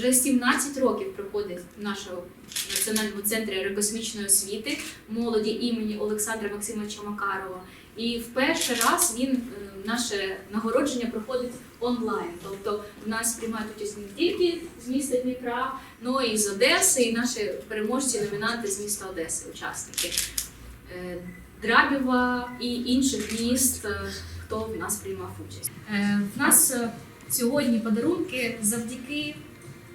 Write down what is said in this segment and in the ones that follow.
Вже 17 років проходить в нашому національному центрі аерокосмічної освіти молоді імені Олександра Максимовича Макарова. І в перший раз він е, наше нагородження проходить онлайн. Тобто в нас приймають участь не тільки з міста Дніпра, але і з Одеси, і наші переможці, номінанти з міста Одеси, учасники. Е, Драбєва і інших міст, е, хто в нас приймав участь. В нас сьогодні подарунки завдяки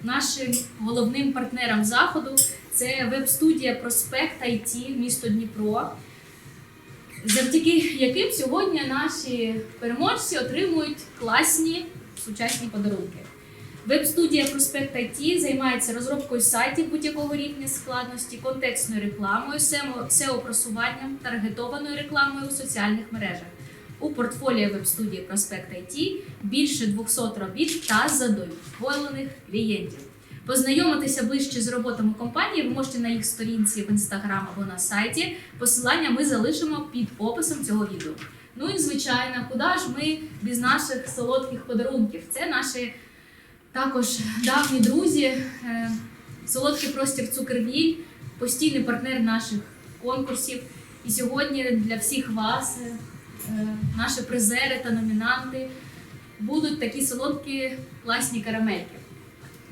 нашим головним партнерам заходу. Це веб-студія Проспект IT місто Дніпро, завдяки яким сьогодні наші переможці отримують класні сучасні подарунки. Веб-студія Проспект IT займається розробкою сайтів будь-якого рівня складності, контекстною рекламою, SEO-просуванням, таргетованою рекламою у соціальних мережах. У портфоліо веб-студії Проспект IT більше 200 робіт та задоволених клієнтів. Познайомитися ближче з роботами компанії ви можете на їх сторінці в інстаграм або на сайті. Посилання ми залишимо під описом цього відео. Ну і звичайно, куди ж ми без наших солодких подарунків? Це наші також давні друзі, е, солодкий простір Цукервіль, постійний партнер наших конкурсів. І сьогодні для всіх вас, е, наші призери та номінанти, будуть такі солодкі класні карамельки.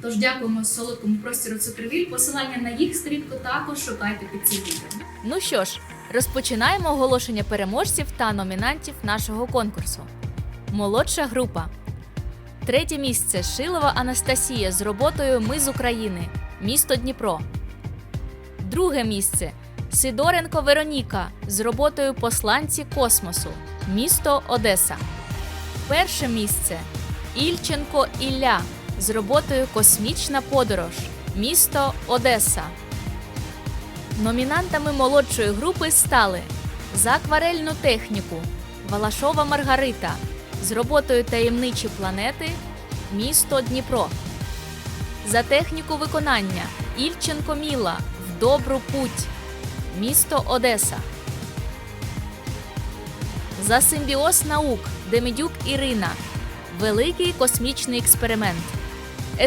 Тож дякуємо солодкому простіру Цукервіль. Посилання на їх сторінку також шукайте під цим відео. Ну що ж, розпочинаємо оголошення переможців та номінантів нашого конкурсу. Молодша група. Третє місце Шилова Анастасія з роботою Ми з України, місто Дніпро. Друге місце Сидоренко Вероніка з роботою Посланці космосу, місто Одеса. Перше місце Ільченко Ілля з роботою Космічна подорож, місто Одеса. Номінантами молодшої групи стали за акварельну техніку Валашова Маргарита з роботою Таємничі планети місто Дніпро. За техніку виконання Ільченко Міла в добру путь місто Одеса. За симбіоз наук Демидюк Ірина Великий космічний експеримент.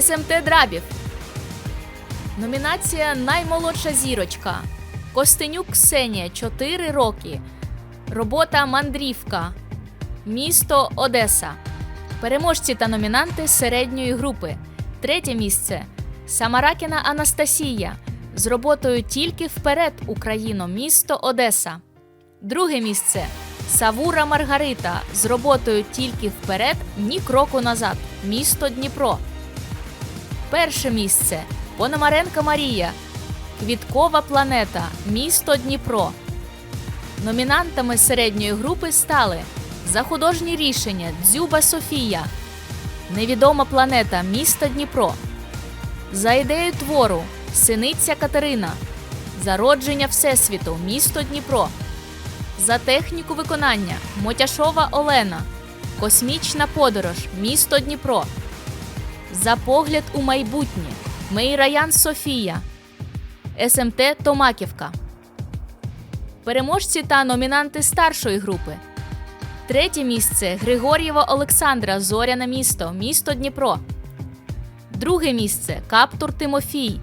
СМТ Драбів Номінація Наймолодша зірочка. Костенюк Ксенія 4 роки. Робота Мандрівка. Місто Одеса. Переможці та номінанти середньої групи. Третє місце Самаракіна Анастасія з роботою Тільки вперед Україно, місто Одеса. Друге місце Савура Маргарита з роботою Тільки вперед, ні кроку назад, місто Дніпро. Перше місце Пономаренко Марія, Квіткова планета, місто Дніпро. Номінантами середньої групи стали за художні рішення Дзюба Софія, Невідома планета, місто Дніпро. За ідею твору Синиця Катерина, Зародження Всесвіту, місто Дніпро. За техніку виконання Мотяшова Олена, Космічна подорож, місто Дніпро. За погляд у майбутнє Мейраян Софія, СМТ Томаківка. Переможці та номінанти старшої групи. Третє місце Григор'єва Олександра Зоряне місто, місто Дніпро. Друге місце Каптур Тимофій.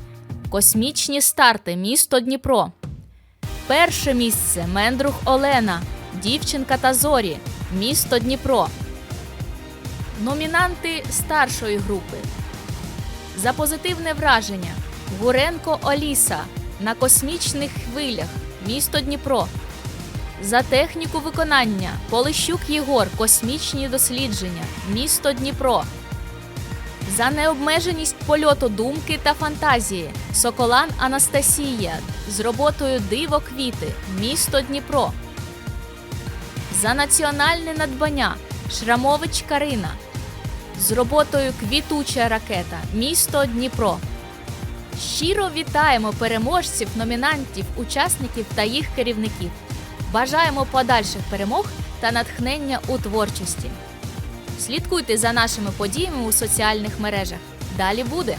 Космічні старти, місто Дніпро. Перше місце Мендрух Олена, Дівчинка та зорі, місто Дніпро. Номінанти старшої групи. За позитивне враження Гуренко Оліса на космічних хвилях, місто Дніпро. За техніку виконання Полищук Єгор Космічні дослідження, місто Дніпро. За необмеженість польоту думки та фантазії Соколан Анастасія з роботою Диво квіти, місто Дніпро. За національне надбання Шрамович Карина з роботою Квітуча ракета, місто Дніпро. Щиро вітаємо переможців, номінантів, учасників та їх керівників. Бажаємо подальших перемог та натхнення у творчості. Слідкуйте за нашими подіями у соціальних мережах. Далі буде!